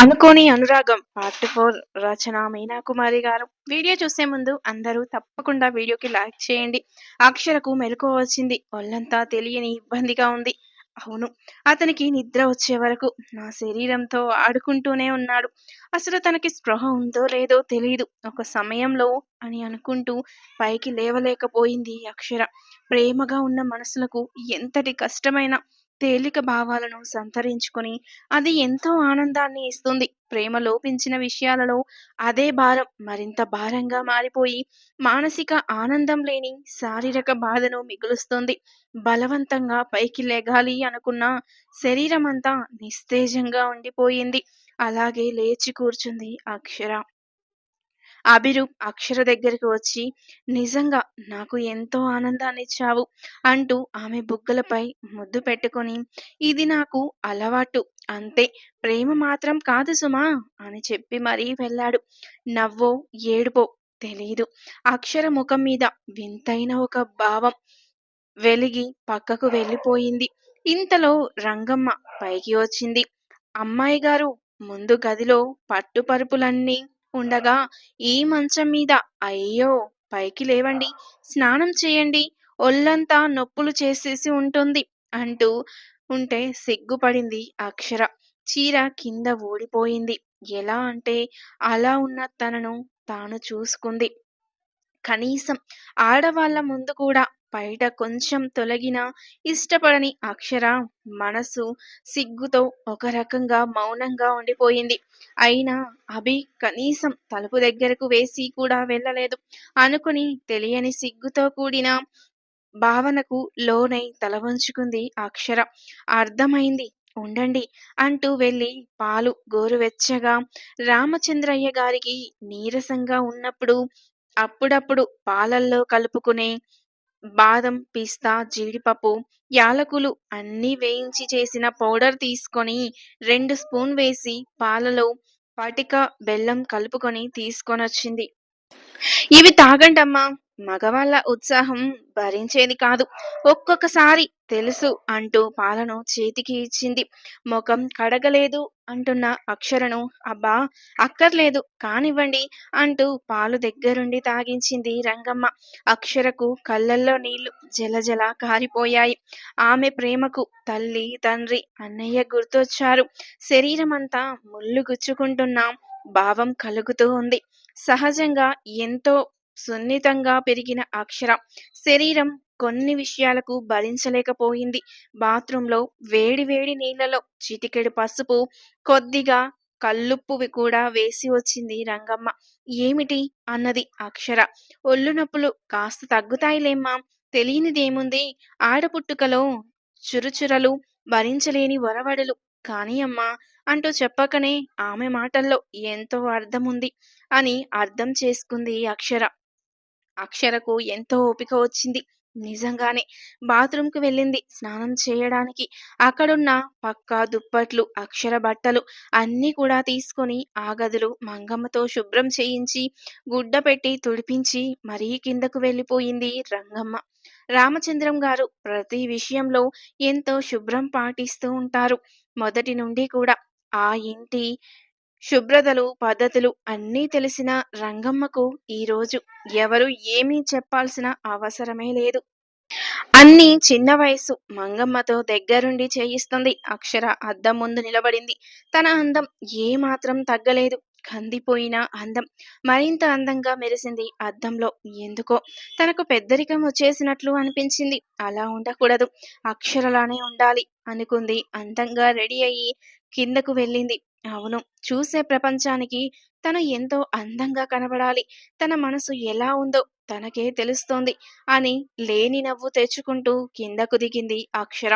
అనుకోని అనురాగం. Part four Rachana Meena Kumari garu. Video చూసే ముందు అందరూ తప్పకుండా వీడియోకి లైక్ చేయండి. అక్షరకు మెలకు వచ్చింది. ఒళ్ళంతా తెలియని ఇబ్బందిగా ఉంది. అవును అతనికి నిద్ర వచ్చే వరకు నా శరీరంతో ఆడుకుంటూనే ఉన్నాడు. అసలు తనకి స్పృహ ఉందో లేదో తెలియదు ఒక సమయంలో అని అనుకుంటూ పైకి లేవలేకపోయింది అక్షర. ప్రేమగా ఉన్న మనసులకు ఎంతటి కష్టమైన తేలిక భావాలను సంతరించుకొని అది ఎంతో ఆనందాన్ని ఇస్తుంది. ప్రేమ లోపించిన విషయాలలో అదే భారం మరింత భారంగా మారిపోయి మానసిక ఆనందం లేని శారీరక బాధను మిగులుస్తుంది. బలవంతంగా పైకి లెగాలి అనుకున్న శరీరం అంతా నిస్తేజంగా ఉండిపోయింది. అలాగే లేచి కూర్చుంది అక్షర. అభిరూప్ అక్షర దగ్గరికి వచ్చి నిజంగా నాకు ఎంతో ఆనందాన్ని ఇచ్చావు అంటూ ఆమె బుగ్గలపై ముద్దు పెట్టుకొని ఇది నాకు అలవాటు అంతే. ప్రేమ మాత్రం కాదు సుమా అని చెప్పి మరీ వెళ్ళాడు. నవ్వో ఏడుపో తెలీదు. అక్షర ముఖం మీద వింతైన ఒక భావం వెలిగి పక్కకు వెళ్ళిపోయింది. ఇంతలో రంగమ్మ పైకి వచ్చింది. అమ్మాయి గారు ముందు గదిలో పట్టుపరుపులన్నీ ఉండగా ఈ మంచం మీద అయ్యో పైకి లేవండి స్నానం చేయండి ఒళ్ళంతా నొప్పులు చేసేసి ఉంటుంది అంటూ ఉంటే సిగ్గుపడింది అక్షర. చీర కింద ఊడిపోయింది. ఎలా అంటే అలా ఉన్న తనను తాను చూసుకుంది. కనీసం ఆడవాళ్ళ ముందు కూడా బయట కొంచెం తొలగిన ఇష్టపడని అక్షర మనసు సిగ్గుతో ఒక రకంగా మౌనంగా ఉండిపోయింది. అయినా అభి కనీసం తలుపు దగ్గరకు వేసి కూడా వెళ్ళలేదు. అనుకుని తెలియని సిగ్గుతో కూడిన భావనకు లోనై తల వంచుకుంది అక్షర. అర్థమైంది ఉండండి అంటూ వెళ్ళి పాలు గోరువెచ్చగా రామచంద్రయ్య గారికి నీరసంగా ఉన్నప్పుడు అప్పుడప్పుడు పాలల్లో కలుపుకునే బాదం పిస్తా జీడిపప్పు యాలకులు అన్నీ వేయించి చేసిన పౌడర్ తీసుకొని రెండు స్పూన్ వేసి పాలలో పటిక బెల్లం కలుపుకొని తీసుకొనొచ్చింది. ఇవి తాగండమ్మా. మగవాళ్ళ ఉత్సాహం భరించేది కాదు. ఒక్కొక్కసారి తెలుసు అంటూ పాలను చేతికి ఇచ్చింది. ముఖం కడగలేదు అంటున్న అక్షరను అబ్బా అక్కర్లేదు కానివ్వండి అంటూ పాలు దగ్గరుండి తాగించింది రంగమ్మ. అక్షరకు కళ్ళల్లో నీళ్ళు జలజల కారిపోయాయి. ఆమె ప్రేమకు తల్లి తండ్రి అన్నయ్య గుర్తొచ్చారు. శరీరమంతా ముళ్ళు గుచ్చుకుంటున్నాం భావం కలుగుతూ ఉంది. సహజంగా ఎంతో సున్నితంగా పెరిగిన అక్షర. శరీరం కొన్ని విషయాలకు భరించలేకపోయింది. బాత్రూంలో వేడి వేడి నీళ్ళలో చిటికెడు పసుపు కొద్దిగా కల్లుప్పు కూడా వేసి వచ్చింది రంగమ్మ. ఏమిటి అన్నది అక్షర. ఒళ్ళు నొప్పులు కాస్త తగ్గుతాయిలేమ్మా. తెలియనిదేముంది? ఆడపుట్టుకలో చురుచురలు భరించలేని వరవడులు. కాని అమ్మా అంటూ చెప్పకనే ఆమె మాటల్లో ఎంతో అర్థముంది అని అర్థం చేసుకుంది అక్షర. అక్షరకు ఎంతో ఓపిక వచ్చింది. నిజంగానే బాత్రూంకు వెళ్ళింది. స్నానం చేయడానికి అక్కడున్న పక్క దుప్పట్లు అక్షర బట్టలు అన్నీ కూడా తీసుకొని ఆ గదులు మంగమ్మతో శుభ్రం చేయించి గుడ్డ పెట్టి తుడిపించి మరీ కిందకు వెళ్ళిపోయింది రంగమ్మ. రామచంద్రం గారు ప్రతి విషయంలో ఎంతో శుభ్రం పాటిస్తూ ఉంటారు. మొదటి నుండి కూడా ఆ ఇంటి శుభ్రతలు పద్ధతులు అన్నీ తెలిసిన రంగమ్మకు ఈరోజు ఎవరు ఏమీ చెప్పాల్సిన అవసరమే లేదు. అన్ని చిన్న వయసు మంగమ్మతో దగ్గరుండి చేయిస్తుంది. అక్షర అద్దం ముందు నిలబడింది. తన అందం ఏమాత్రం తగ్గలేదు. కందిపోయిన అందం మరింత అందంగా మెరిసింది అద్దంలో. ఎందుకో తనకు పెద్దరికం వచ్చేసినట్లు అనిపించింది. అలా ఉండకూడదు. అక్షరలానే ఉండాలి అనుకుంది. అందంగా రెడీ అయ్యి కిందకు వెళ్ళింది. అవును. చూసే ప్రపంచానికి తను ఎంతో అందంగా కనబడాలి. తన మనసు ఎలా ఉందో తనకే తెలుస్తోంది అని లేని నవ్వు తెచ్చుకుంటూ కిందకు దిగింది అక్షర.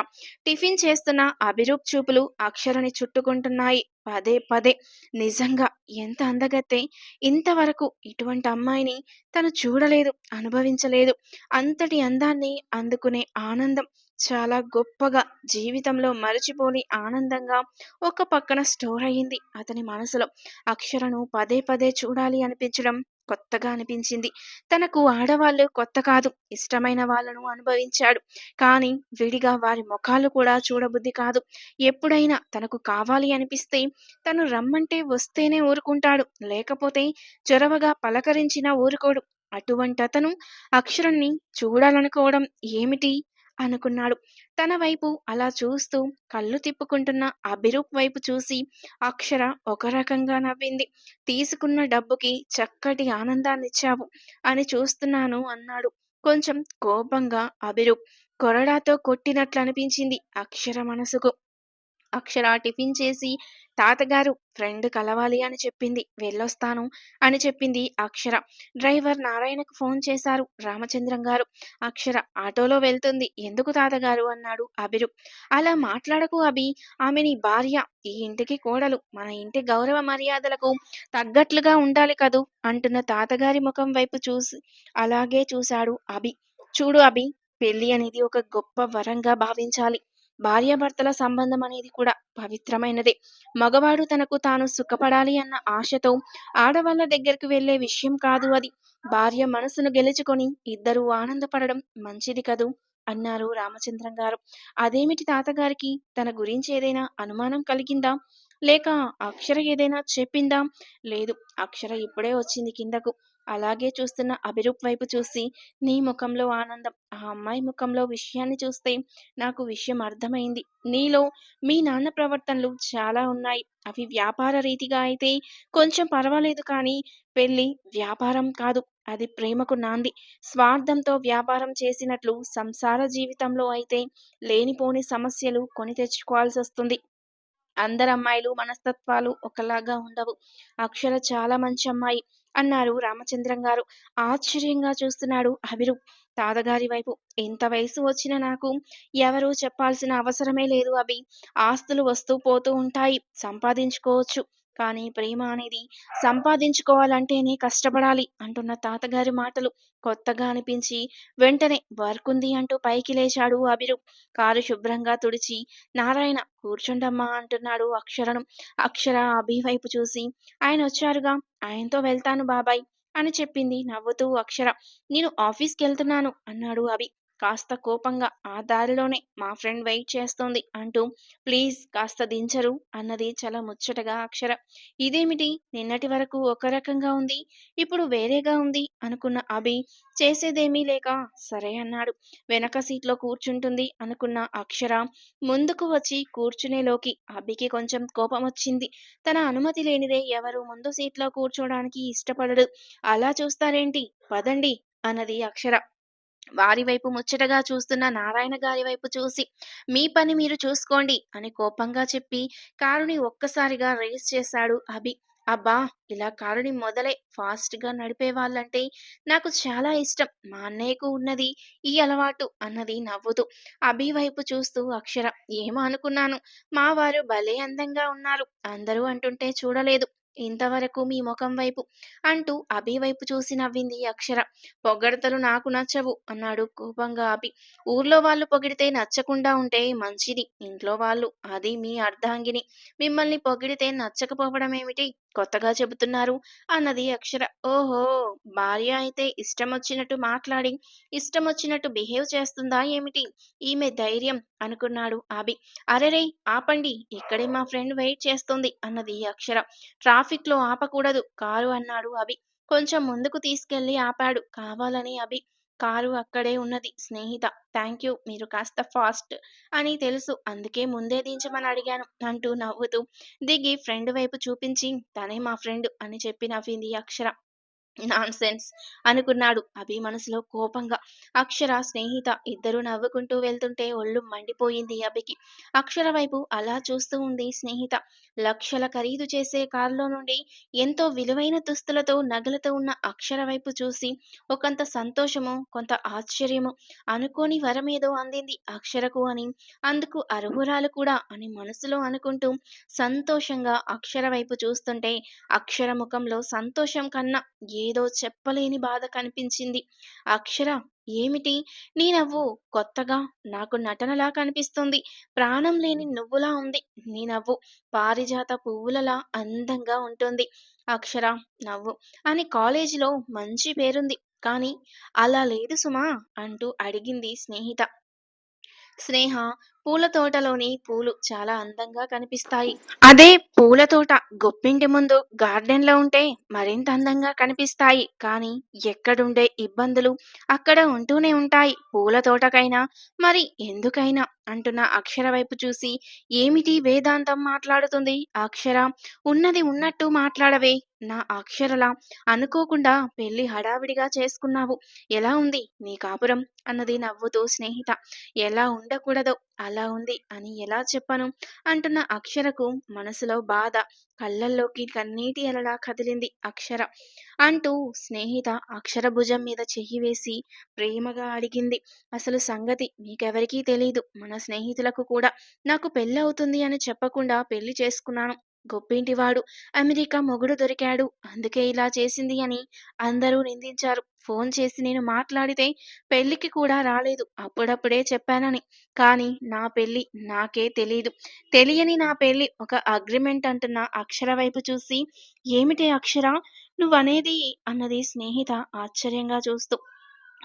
టిఫిన్ చేస్తున్న అభిరూప్ చూపులు అక్షరని చుట్టుకుంటున్నాయి. పదే పదే. నిజంగా ఎంత అందగత్తే? ఇంతవరకు ఇటువంటి అమ్మాయిని తను చూడలేదు అనుభవించలేదు. అంతటి అందాన్ని అందుకునే ఆనందం చాలా గొప్పగా జీవితంలో మరచిపోని ఆనందంగా ఒక పక్కన స్టోర్ అయ్యింది అతని మనసులో అక్షరను పదే పదే చూడాలి అనిపించడం కొత్తగా అనిపించింది. తనకు ఆడవాళ్ళు కొత్త కాదు. ఇష్టమైన వాళ్ళను అనుభవించాడు. కానీ విడిగా వారి మొఖాలు కూడా చూడబుద్ధి కాదు. ఎప్పుడైనా తనకు కావాలి అనిపిస్తే తను రమ్మంటే వస్తేనే ఊరుకుంటాడు. లేకపోతే చొరవగా పలకరించినా ఊరుకోడు. అటువంటి అతను అక్షరుణ్ణి చూడాలనుకోవడం ఏమిటి? అనుకున్నాడు. తన వైపు అలా చూస్తూ కళ్ళు తిప్పుకుంటున్న అభిరూప్ వైపు చూసి అక్షర ఒక రకంగా నవ్వింది. తీసుకున్న డబ్బుకి చక్కటి ఆనందాన్నిచ్చావు అని చూస్తున్నాను అన్నాడు. కొంచెం కోపంగా అభిరూప్. కొరడాతో కొట్టినట్లనిపించింది అక్షర మనసుకు. అక్షర టిఫిన్ చేసి తాతగారు ఫ్రెండ్ కలవాలి అని చెప్పింది. వెళ్ళొస్తాను అని చెప్పింది అక్షర. డ్రైవర్ నారాయణకు ఫోన్ చేశారు రామచంద్రం గారు. అక్షర ఆటోలో వెళ్తుంది. ఎందుకు తాతగారు అన్నాడు అభిరు అలా మాట్లాడకు అభి. ఆమె నీ భార్య. ఈ ఇంటికి కోడలు. మన ఇంటి గౌరవ మర్యాదలకు తగ్గట్లుగా ఉండాలి కదూ అంటున్న తాతగారి ముఖం వైపు చూసి అలాగే చూశాడు అభి. చూడు అభి పెళ్ళి అనేది ఒక గొప్ప వరంగా భావించాలి. భార్యాభర్తల సంబంధం అనేది కూడా పవిత్రమైనదే. మగవాడు తనకు తాను సుఖపడాలి అన్న ఆశతో ఆడవాళ్ళ దగ్గరకు వెళ్ళే విషయం కాదు అది. భార్య మనసును గెలుచుకొని ఇద్దరూ ఆనందపడడం మంచిది కదూ అన్నారు రామచంద్రం గారు. అదేమిటి తాతగారికి తన గురించి ఏదైనా అనుమానం కలిగిందా? లేక అక్షర ఏదైనా చెప్పిందా? లేదు. అక్షర ఇప్పుడే వచ్చింది కిందకు. అలాగే చూస్తున్న అభిరూప్ వైపు చూసి నీ ముఖంలో ఆనందం, ఆ అమ్మాయి ముఖంలో విషయాన్ని చూస్తే నాకు విషయం అర్థమైంది. నీలో మీ నాన్న ప్రవర్తనలు చాలా ఉన్నాయి. అవి వ్యాపార రీతిగా అయితే కొంచెం పర్వాలేదు కానీ పెళ్ళి వ్యాపారం కాదు. అది ప్రేమకు నాంది. స్వార్థంతో వ్యాపారం చేసినట్లు సంసార జీవితంలో అయితే లేనిపోని సమస్యలు కొని తెచ్చుకోవాల్సి వస్తుంది అందరమ్మాయిలు మనస్తత్వాలు ఒకలాగా ఉండవు. అక్షర చాలా మంచి అమ్మాయి అన్నారు రామచంద్రం గారు. ఆశ్చర్యంగా చూస్తున్నాడు అభిరూప్ తాతగారి వైపు. ఎంత వయసు వచ్చిన నాకు ఎవరూ చెప్పాల్సిన అవసరమే లేదు అభి. ఆస్తులు వస్తూ పోతూ ఉంటాయి. సంపాదించుకోవచ్చు. కానీ ప్రేమ అనేది సంపాదించుకోవాలంటేనే కష్టపడాలి అంటున్న తాతగారి మాటలు కొత్తగా అనిపించి వెంటనే వర్క్ ఉంది అంటూ పైకి లేచాడు అభిరూప్. కారు శుభ్రంగా తుడిచి నారాయణ కూర్చుండమ్మా అంటున్నాడు అక్షరను. అక్షర అభి వైపు చూసి ఆయనొచ్చారుగా ఆయనతో వెళ్తాను బాబాయ్ అని చెప్పింది నవ్వుతూ అక్షర. నేను ఆఫీస్కెళ్తున్నాను అన్నాడు అభి కాస్త కోపంగా. ఆ దారిలోనే మా ఫ్రెండ్ వెయిట్ చేస్తోంది అంటూ ప్లీజ్ కాస్త దించరు అన్నది చాలా ముచ్చటగా అక్షర. ఇదేమిటి నిన్నటి వరకు ఒక రకంగా ఉంది. ఇప్పుడు వేరేగా ఉంది అనుకున్న అభి చేసేదేమీ లేక సరే అన్నాడు. వెనక సీట్లో కూర్చుంటుంది అనుకున్న అక్షర ముందుకు వచ్చి కూర్చునేలోకి అభికి కొంచెం కోపం వచ్చింది తన అనుమతి లేనిదే ఎవరు ముందు సీట్లో కూర్చోడానికి ఇష్టపడడు. అలా చూస్తారేంటి పదండి అన్నది అక్షర. వారి వైపు ముచ్చటగా చూస్తున్న నారాయణ గారి వైపు చూసి మీ పని మీరు చూసుకోండి అని కోపంగా చెప్పి కారుని ఒక్కసారిగా రేస్ చేశాడు అభి. అబ్బా ఇలా కారుని మొదలే ఫాస్ట్గా నడిపే వాళ్ళంటే నాకు చాలా ఇష్టం. మా అన్నయ్యకు ఉన్నది ఈ అలవాటు అన్నది నవ్వుతూ. అభి వైపు చూస్తూ అక్షర. ఏమో అనుకున్నాను. మా వారు భలే అందంగా ఉన్నారు. అందరూ అంటుంటే చూడలేదు. ఇంతవరకు మీ ముఖం వైపు అంటూ అభి వైపు చూసి నవ్వింది అక్షర. పొగడతలు నాకు నచ్చవు అన్నాడు కోపంగా అభి. ఊర్లో వాళ్ళు పొగిడితే నచ్చకుండా ఉంటే మంచిది. ఇంట్లో వాళ్ళు అది మీ అర్ధాంగిని. మిమ్మల్ని పొగిడితే నచ్చకపోవడమేమిటి కొత్తగా చెబుతున్నారు అన్నది అక్షర. ఓహో భార్య అయితే ఇష్టం వచ్చినట్టు మాట్లాడి ఇష్టం వచ్చినట్టు బిహేవ్ చేస్తుందా ఏమిటి ఈమె ధైర్యం అనుకున్నాడు అభి. అరెరే ఆపండి ఇక్కడే మా ఫ్రెండ్ వెయిట్ చేస్తుంది అన్నది అక్షర. ట్రాఫిక్లో ఆపకూడదు కారు అన్నాడు అభి. కొంచెం ముందుకు తీసుకెళ్ళి ఆపాడు కావాలని అభి. కారు అక్కడే ఉన్నది స్నేహిత. థ్యాంక్ యూ మీరు కాస్త ఫాస్ట్ అని తెలుసు అందుకే ముందే దించమని అడిగాను అంటూ నవ్వుతూ దిగి ఫ్రెండ్ వైపు చూపించి తనే మా ఫ్రెండ్ అని చెప్పి నవ్వింది అక్షర. నాన్సెన్స్ అనుకున్నాడు అభి మనసులో కోపంగా. అక్షర, స్నేహిత ఇద్దరు నవ్వుకుంటూ వెళ్తుంటే ఒళ్ళు మండిపోయింది అభికి. అక్షర వైపు అలా చూస్తూ ఉంది స్నేహిత. లక్షల ఖరీదు చేసే కారులో నుండి ఎంతో విలువైన దుస్తులతో, నగలతో ఉన్న అక్షర వైపు చూసి ఒకంత సంతోషము కొంత ఆశ్చర్యము అనుకోని వరమేదో అందింది అక్షరకు అని, అందుకు అర్హురాలు కూడా అని మనసులో అనుకుంటూ సంతోషంగా అక్షర వైపు చూస్తుంటే అక్షర ముఖంలో సంతోషం కన్నా ఏదో చెప్పలేని బాధ కనిపించింది. అక్షర ఏమిటి నీ నవ్వు కొత్తగా నాకు నటనలా కనిపిస్తుంది. ప్రాణం లేని నువ్వులా ఉంది నీ నవ్వు. పారిజాత పువ్వులలా అందంగా ఉంటుంది. అక్షర నవ్వు. అని కాలేజీలో మంచి పేరుంది. కానీ అలా లేదు సుమా అంటూ అడిగింది స్నేహిత. స్నేహ పూల తోటలోని పూలు చాలా అందంగా కనిపిస్తాయి. అదే పూల తోట గొప్పింటి ముందు గార్డెన్లో ఉంటే మరింత అందంగా కనిపిస్తాయి. కానీ ఎక్కడుండే ఇబ్బందులు అక్కడ ఉంటూనే ఉంటాయి. పూల తోటకైనా, మరి ఎందుకైనా అంటున్న అక్షర వైపు చూసి ఏమిటి వేదాంతం మాట్లాడుతుంది అక్షర? ఉన్నది ఉన్నట్టు మాట్లాడవే నా అక్షరలా అనుకోకుండా పెళ్ళి హడావిడిగా చేసుకున్నావు. ఎలా ఉంది నీ కాపురం? అన్నది నవ్వుతూ స్నేహిత. ఎలా ఉండకూడదో అలా ఉంది అని ఎలా చెప్పను? అంటున్న అక్షరకు మనసులో బాధ, కళ్ళల్లోకి కన్నీటి అలలా కదిలింది అక్షర. అంటూ స్నేహిత అక్షర భుజం మీద చెయ్యి వేసి ప్రేమగా అడిగింది. అసలు సంగతి మీకెవరికీ తెలీదు. మన స్నేహితులకు కూడా నాకు పెళ్ళవుతుంది అని చెప్పకుండా పెళ్ళి చేసుకున్నాను. గొప్పింటివాడు అమెరికా మొగుడు దొరికాడు. అందుకే ఇలా చేసింది అని అందరూ నిందించారు. ఫోన్ చేసి నేను మాట్లాడితే పెళ్ళికి కూడా రాలేదు. అప్పుడప్పుడే చెప్పానని. కానీ నా పెళ్ళి నాకే తెలియదు తెలియని నా పెళ్ళి ఒక అగ్రిమెంట్ అంటున్న అక్షర వైపు చూసి ఏమిటి అక్షర నువ్వనేది అన్నది స్నేహిత ఆశ్చర్యంగా చూస్తూ.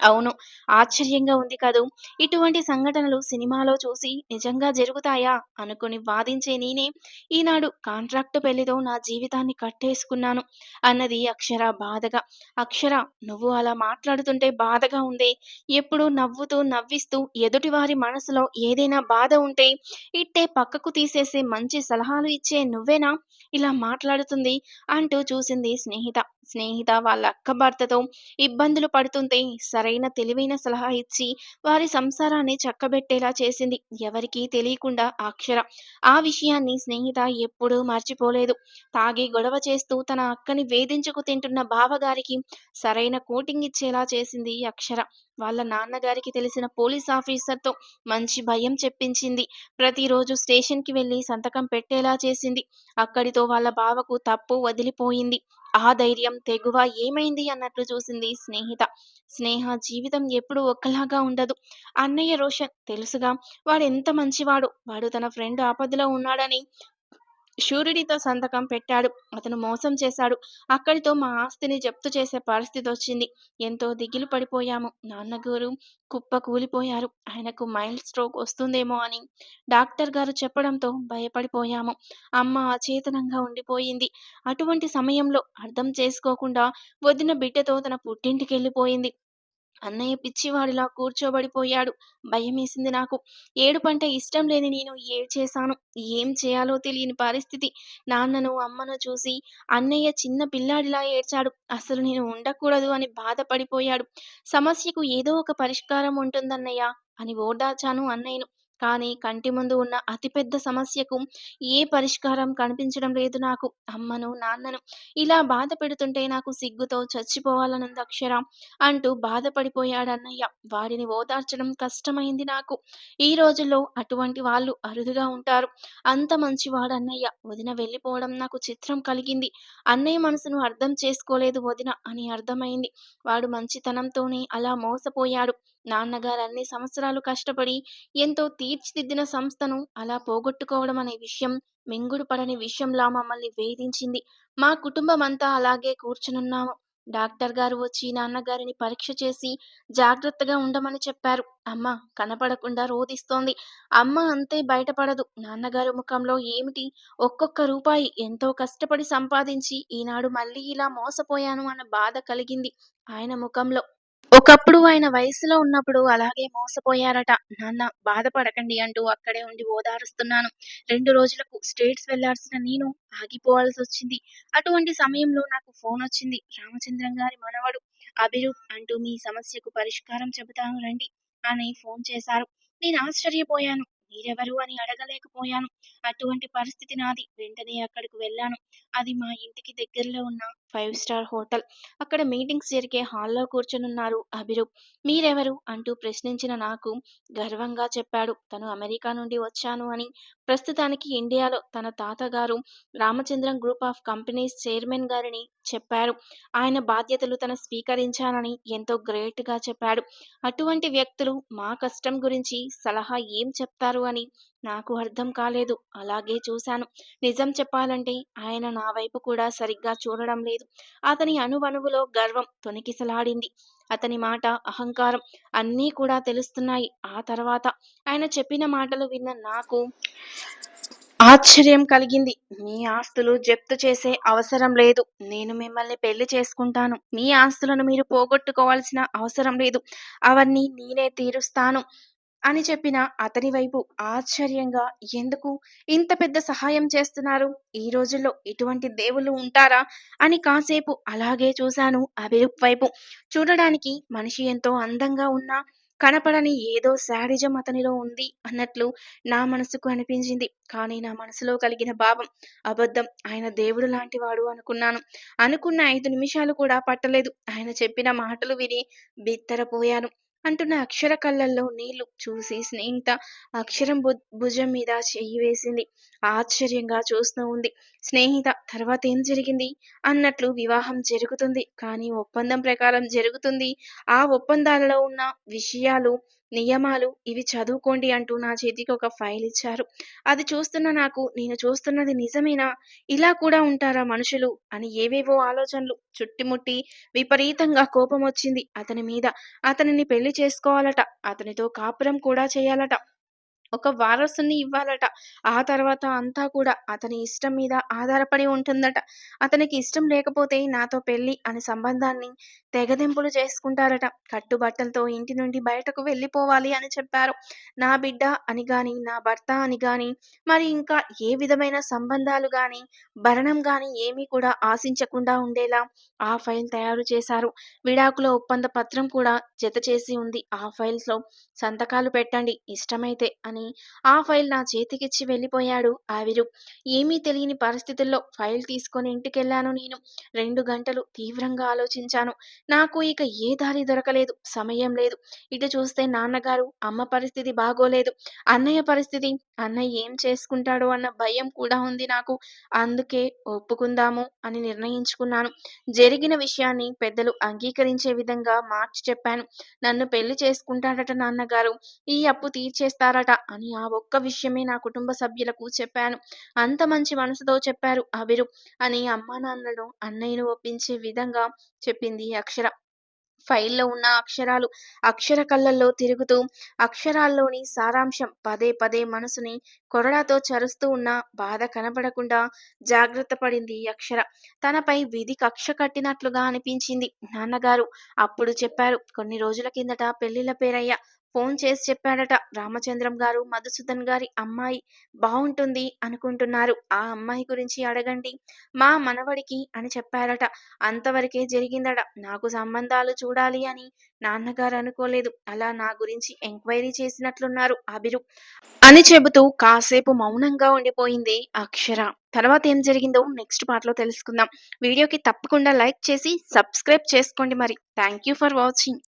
అవును. ఆశ్చర్యంగా ఉంది కదూ. ఇటువంటి సంఘటనలు సినిమాలో చూసి నిజంగా జరుగుతాయా? అనుకుని వాదించే నేనే ఈనాడు కాంట్రాక్టు పెళ్ళితో నా జీవితాన్ని కట్టేసుకున్నాను అన్నది అక్షర బాధగా. అక్షర నువ్వు అలా మాట్లాడుతుంటే బాధగా ఉంది. ఎప్పుడు నవ్వుతూ నవ్విస్తూ ఎదుటివారి మనసులో ఏదైనా బాధ ఉంటే ఇట్టే పక్కకు తీసేసే మంచి సలహాలు ఇచ్చే నువ్వేనా? ఇలా మాట్లాడుతుంది అంటూ చూసింది స్నేహిత. స్నేహిత వాళ్ళ అక్క భర్తతో ఇబ్బందులు పడుతుంటే సరే సరైన తెలివైన సలహా ఇచ్చి వారి సంసారాన్ని చక్కబెట్టేలా చేసింది. ఎవరికీ తెలియకుండా అక్షర. ఆ విషయాన్ని స్నేహిత ఎప్పుడూ మర్చిపోలేదు. తాగి గొడవ చేస్తూ తన అక్కని వేధించుకు తింటున్న బావగారికి సరైన కోటింగ్ ఇచ్చేలా చేసింది అక్షర. వాళ్ళ నాన్నగారికి తెలిసిన పోలీస్ ఆఫీసర్తో మంచి భయం చెప్పించింది. ప్రతిరోజు స్టేషన్కి వెళ్ళి సంతకం పెట్టేలా చేసింది. అక్కడితో వాళ్ళ బావకు తప్పు వదిలిపోయింది. ఆ ధైర్యం తెగువ ఏమైంది అన్నట్లు చూసింది స్నేహిత. స్నేహ జీవితం ఎప్పుడు ఒక్కలాగా ఉండదు. అన్నయ్య రోషన్ తెలుసుగా వాడు ఎంత మంచివాడు. వాడు తన ఫ్రెండ్ ఆపదలో ఉన్నాడని షూరిటీతో సంతకం పెట్టాడు. అతను మోసం చేశాడు. అక్కడితో మా ఆస్తిని జప్తు చేసే పరిస్థితి వచ్చింది. ఎంతో దిగులు పడిపోయాము. నాన్నగారు కుప్ప కూలిపోయారు. ఆయనకు మైల్డ్ స్ట్రోక్ వస్తుందేమో అని డాక్టర్ గారు చెప్పడంతో భయపడిపోయాము. అమ్మ అచేతనంగా ఉండిపోయింది. అటువంటి సమయంలో అర్థం చేసుకోకుండా వదిన బిడ్డతో తన పుట్టింటికి వెళ్ళిపోయింది అన్నయ్య పిచ్చివాడిలా కూర్చోబడిపోయాడు. భయమేసింది నాకు. ఏడుపంటే ఇష్టం లేని నేను ఏడ్చేశాను. ఏం చేయాలో తెలియని పరిస్థితి. నాన్నను అమ్మను చూసి అన్నయ్య చిన్న పిల్లాడిలా ఏడ్చాడు. అసలు నేను ఉండకూడదు అని బాధపడిపోయాడు. సమస్యకు ఏదో ఒక పరిష్కారం ఉంటుందన్నయ్య అని ఓదార్చాను అన్నయ్యను. కానీ కంటి ముందు ఉన్న అతిపెద్ద సమస్యకు ఏ పరిష్కారం కనిపించడం లేదు నాకు. అమ్మను నాన్నను ఇలా బాధ పెడుతుంటే నాకు సిగ్గుతో చచ్చిపోవాలనుంది అక్షర అంటూ బాధపడిపోయాడు అన్నయ్య. వాడిని ఓదార్చడం కష్టమైంది నాకు. ఈ రోజుల్లో అటువంటి వాళ్ళు అరుదుగా ఉంటారు. అంత మంచివాడు అన్నయ్య. వదిన వెళ్ళిపోవడం నాకు చిత్రం కలిగింది. అన్నయ్య మనసును అర్థం చేసుకోలేదు వదిన అని అర్థమైంది. వాడు మంచితనంతోనే అలా మోసపోయాడు. నాన్నగారు అన్ని సంవత్సరాలు కష్టపడి ఎంతో తీర్చిదిద్దిన సంస్థను అలా పోగొట్టుకోవడం అనే విషయం మింగుడు పడని విషయంలా మమ్మల్ని వేధించింది. మా కుటుంబం అంతా అలాగే కూర్చునున్నాము. డాక్టర్ గారు వచ్చి నాన్నగారిని పరీక్ష చేసి జాగ్రత్తగా ఉండమని చెప్పారు. అమ్మ కనపడకుండా రోధిస్తోంది. అమ్మ అంతే బయటపడదు. నాన్నగారు ముఖంలో ఏమిటి? ఒక్కొక్క రూపాయి ఎంతో కష్టపడి సంపాదించి ఈనాడు మళ్ళీ ఇలా మోసపోయాను అన్న బాధ కలిగింది ఆయన ముఖంలో. ఒకప్పుడు ఆయన వయసులో ఉన్నప్పుడు అలాగే మోసపోయారట. నాన్న బాధపడకండి అంటూ అక్కడే ఉండి ఓదారుస్తున్నాను. రెండు రోజులకు స్టేట్స్ వెళ్ళాల్సిన నేను ఆగిపోవాల్సి వచ్చింది. అటువంటి సమయంలో నాకు ఫోన్ వచ్చింది. రామచంద్రం గారి మనవడు అభిరూప్ అంటూ మీ సమస్యకు పరిష్కారం చెబుతాను రండి అని ఫోన్ చేశారు. నేను ఆశ్చర్యపోయాను. మీరెవరు అని అడగలేకపోయాను. అటువంటి పరిస్థితి నాది. వెంటనే అక్కడికి వెళ్ళాను. అది మా ఇంటికి దగ్గరలో ఉన్న ఫైవ్ స్టార్ హోటల్. అక్కడ మీటింగ్స్ జరిగే హాల్‌లో కూర్చొనున్నారు అభిరు మీరెవరు? అంటూ ప్రశ్నించిన నాకు గర్వంగా చెప్పాడు తను అమెరికా నుండి వచ్చాను అని. ప్రస్తుతానికి ఇండియాలో తన తాతగారు Ramachandram group of companies chairman గారిని చెప్పారు. ఆయన బాధ్యతలు తన స్వీకరించానని ఎంతో గ్రేట్‌గా చెప్పాడు. అటువంటి వ్యక్తులు మా కష్టం గురించి సలహా ఏం చెప్తారు అని నాకు అర్థం కాలేదు. అలాగే చూశాను. నిజం చెప్పాలంటే ఆయన నా వైపు కూడా సరిగ్గా చూడడం లేదు. అతని అణువణువులో గర్వం తొణికిసలాడింది. అతని మాట, అహంకారం అన్నీ కూడా తెలుస్తున్నాయి. ఆ తర్వాత ఆయన చెప్పిన మాటలు విన్న నాకు ఆశ్చర్యం కలిగింది. మీ ఆస్తులు జప్తు చేసే అవసరం లేదు. నేను మిమ్మల్ని పెళ్ళి చేసుకుంటాను. మీ ఆస్తులను మీరు పోగొట్టుకోవాల్సిన అవసరం లేదు. అవన్నీ నేనే తీరుస్తాను అని చెప్పిన అతని వైపు ఆశ్చర్యంగా ఎందుకు ఇంత పెద్ద సహాయం చేస్తున్నారు? ఈ రోజుల్లో ఇటువంటి దేవుళ్ళు ఉంటారా? అని కాసేపు అలాగే చూశాను అభిరుప్ వైపు. చూడడానికి మనిషి ఎంతో అందంగా ఉన్నా కనపడని ఏదో శాడిజం అతనిలో ఉంది అన్నట్లు నా మనసుకు అనిపించింది. కానీ నా మనసులో కలిగిన భావం అబద్ధం. ఆయన దేవుడు లాంటివాడు అనుకున్నాను. అనుకున్న ఐదు నిమిషాలు కూడా పట్టలేదు. ఆయన చెప్పిన మాటలు విని బిత్తరపోయాను. అంటున్న అక్షర కళ్ళల్లో నీళ్ళు చూసి స్నేహిత అక్షరం భు భుజం మీద చెయ్యి వేసింది. ఆశ్చర్యంగా చూస్తూ ఉంది. స్నేహిత తర్వాత ఏం జరిగింది? అన్నట్లు వివాహం జరుగుతుంది. కానీ ఒప్పందం ప్రకారం జరుగుతుంది. ఆ ఒప్పందాలలో ఉన్న విషయాలు, నియమాలు ఇవి చదువుకోండి అంటూ నా చేతికి ఒక ఫైల్ ఇచ్చారు. అది చూస్తున్న నాకు నేను చూస్తున్నది నిజమేనా? ఇలా కూడా ఉంటారా మనుషులు? అని ఏవేవో ఆలోచనలు చుట్టుముట్టి విపరీతంగా కోపం వచ్చింది అతని మీద. అతనిని పెళ్ళి చేసుకోవాలట. అతనితో కాపురం కూడా చేయాలట. ఒక వారసుని ఇవ్వాలట. ఆ తర్వాత అంతా కూడా అతని ఇష్టం మీద ఆధారపడి ఉంటుందట. అతనికి ఇష్టం లేకపోతే నాతో పెళ్ళి అనే సంబంధాన్ని తెగదెంపులు చేసుకుంటారట. కట్టుబట్టలతో ఇంటి నుండి బయటకు వెళ్ళిపోవాలి అని చెప్పారు. నా బిడ్డ అని గాని, నా భర్త అని గాని, మరి ఇంకా ఏ విధమైన సంబంధాలు గాని, భరణం గాని ఏమీ కూడా ఆశించకుండా ఉండేలా ఆ ఫైల్ తయారు చేశారు. విడాకుల ఒప్పంద పత్రం కూడా జత చేసి ఉంది. ఆ ఫైల్స్లో సంతకాలు పెట్టండి ఇష్టమైతే అని ఆ ఫైల్ నా చేతికిచ్చి వెళ్ళిపోయాడు ఆవిరు ఏమీ తెలియని పరిస్థితుల్లో ఫైల్ తీసుకొని ఇంటికెళ్ళాను నేను. రెండు గంటలు తీవ్రంగా ఆలోచించాను. నాకు ఇక ఏ దారి దొరకలేదు. సమయం లేదు. ఇటు చూస్తే నాన్నగారు, అమ్మ పరిస్థితి బాగోలేదు. అన్నయ్య పరిస్థితి అన్నయ్య ఏం చేసుకుంటాడో అన్న భయం కూడా ఉంది నాకు. అందుకే ఒప్పుకుందాము అని నిర్ణయించుకున్నాను. జరిగిన విషయాన్ని పెద్దలు అంగీకరించే విధంగా మార్చి చెప్పాను. నన్ను పెళ్ళి చేసుకుంటాడట నాన్నగారు. ఈ అప్పు తీర్చేస్తారట అని ఆ ఒక్క విషయమే నా కుటుంబ సభ్యులకు చెప్పాను. అంత మంచి మనసుతో చెప్పారు అభిరూప్ అని అమ్మానాన్నలను, అన్నయ్యను ఒప్పించే విధంగా చెప్పింది అక్షర. ఫైల్‌లో ఉన్న అక్షరాలు అక్షర కళ్ళల్లో తిరుగుతూ అక్షరాల్లోని సారాంశం పదే పదే మనసుని కొరడాతో చరుస్తూ ఉన్న బాధ కనబడకుండా జాగ్రత్త పడింది అక్షర. తనపై విధి కక్ష కట్టినట్లుగా అనిపించింది. నాన్నగారు అప్పుడు చెప్పారు. కొన్ని రోజుల కిందట పెళ్ళిళ్ళ పేరయ్య ఫోన్ చేసి చెప్పాడట. రామచంద్రం గారు మధుసూదన్ గారి అమ్మాయి బాగుంటుంది అనుకుంటున్నారు. ఆ అమ్మాయి గురించి అడగండి. మా మనవడికి అని చెప్పారట. అంతవరకే జరిగిందట. నాకు సంబంధాలు చూడాలి అని నాన్నగారు అనుకోలేదు. అలా నా గురించి ఎంక్వైరీ చేసినట్లున్నారు అభిరు అని చెబుతూ కాసేపు మౌనంగా ఉండిపోయింది అక్షర. తర్వాత ఏం జరిగిందో నెక్స్ట్ పార్ట్‌లో తెలుసుకుందాం. వీడియోకి తప్పకుండా లైక్ చేసి సబ్స్క్రైబ్ చేసుకోండి మరి. Thank you for watching.